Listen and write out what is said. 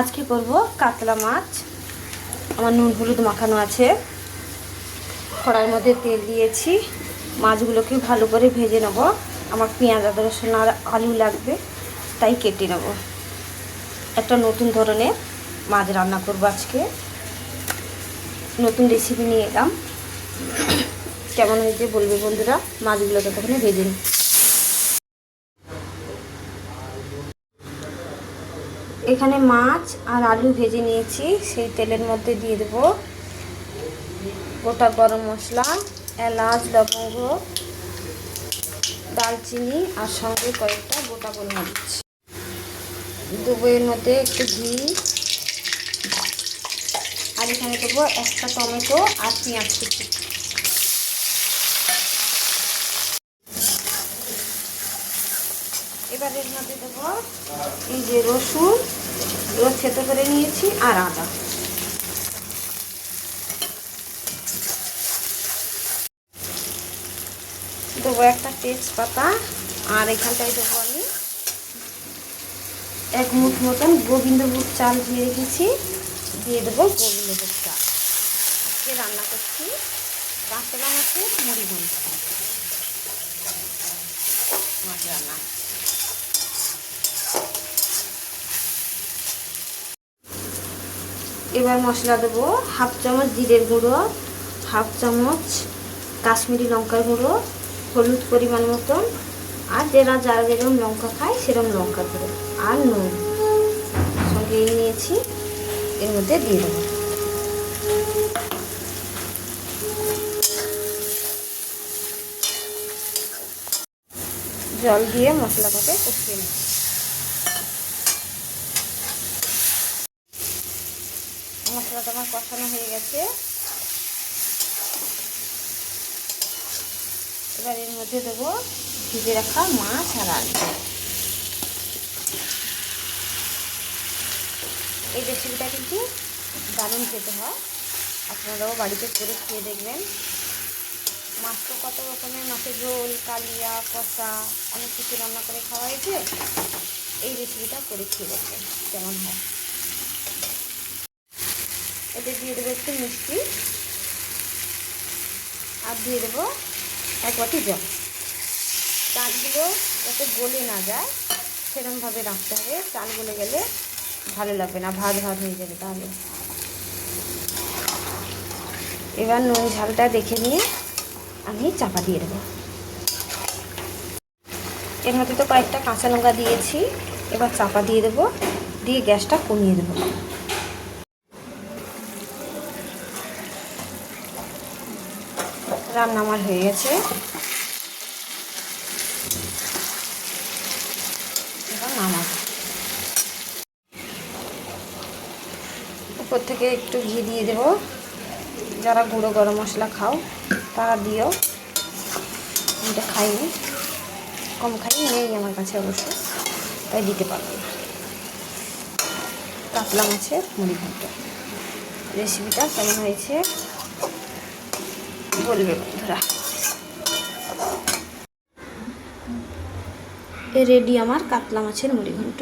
আজকে করব কাতলা মাছ। আমার নুন হলুদ মাখানো আছে। কড়াইয়ের মধ্যে তেল দিয়েছি। মাছগুলোকে ভালো করে ভেজে নেব। আমার পেঁয়াজ, আদা, রসুন আর আলু লাগবে, তাই কেটে নেব। একটা নতুন ধরনের মাছ রান্না করব আজকে। নতুন রেসিপি নিয়ে এলাম। কেমন হয়েছে বলবে বন্ধুরা? মাছগুলোকে ততক্ষণে ভেজে নিই। এখানে মাছ আর আলু ভেজে নিয়েছি, সেই তেলের মধ্যে দিয়ে দেবো গোটা গরম মশলা, এলাচ, লবঙ্গ দালচিনি আর সঙ্গে কয়েকটা গোটা গোলমরিচ। দেবো এর মধ্যে একটু ঘি। আর এখানে দেবো একটা টমেটো আর পেঁয়াজ কুচি। এবার এর মধ্যে দেবো এই যে রসুন, এবার থেতো করে নিয়েছি আর আদা। দেবো একটা তেজপাতা আর এখানটায় দেবো আমি এক মুঠ মতন গোবিন্দভোগ চাল দিয়ে রেখেছি, দিয়ে দেবো গোবিন্দভোগ চাল। আজকে রান্না করছি কাঁচলা মাছের মুড়ি ঘন্ট। মাছ রান্না এবার মশলা দেবো হাফ চামচ জিরের গুঁড়ো, হাফ চামচ কাশ্মীরি লঙ্কার গুঁড়ো, হলুদ পরিমাণ মতন, আর যারা যারা যেরকম লঙ্কা খায় সেরকম লঙ্কা গুঁড়ো আর নুন। সঙ্গে নিয়েছি, এর মধ্যে দিয়ে দেবো। জল দিয়ে মশলাটাকে কষিয়ে নেব মশলাটা আমার কষানো হয়ে গেছে। এবার এর মধ্যে দেবো ভিজে রাখা মাছ আর আলু। এই রেসিপিটা কিন্তু দারুণ খেতে হয়। আপনারাও বাড়িতে করে খেয়ে দেখবেন। মাছ তো কত রকমের, মাছের ঝোল, কালিয়া, কষা, অনেক কিছু রান্না করে খাওয়া হয়েছে। এই রেসিপিটা করে খেয়ে দেখবেন, কেমন হয়। এতে দিয়ে দেবো একটু মিষ্টি। আর দিয়ে দেবো এক বাটি জল। চালগুলো যাতে গলে না যায় সেরকমভাবে রাখতে হবে। চাল গলে গেলে ভালো লাগবে না, ভাত ভাত হয়ে যাবে তাহলে। এবার নুন ঝালটা দেখে নিয়ে আমি চাপা দিয়ে দেবো। এর মধ্যে তো কয়েকটা কাঁচা লঙ্কা দিয়েছি, এবার চাপা দিয়ে দেবো। দিয়ে গ্যাসটা কমিয়ে দেবো। রান্না আমার হয়ে গেছে। নামাবো। উপর থেকে একটু ঘি দিয়ে দেব। যারা গুঁড়ো গরম মশলা খাও, তারা দিও। এটা খাইনি। কম খাই নেই আমার কাছে অবশ্য। তাই দিতে পারব না। কাতলা মাছের মুড়ি ঘন্ট রেসিপিটা কেমন হয়েছে? রেডি আমার কাতলা মাছের মুড়ি ঘন্ট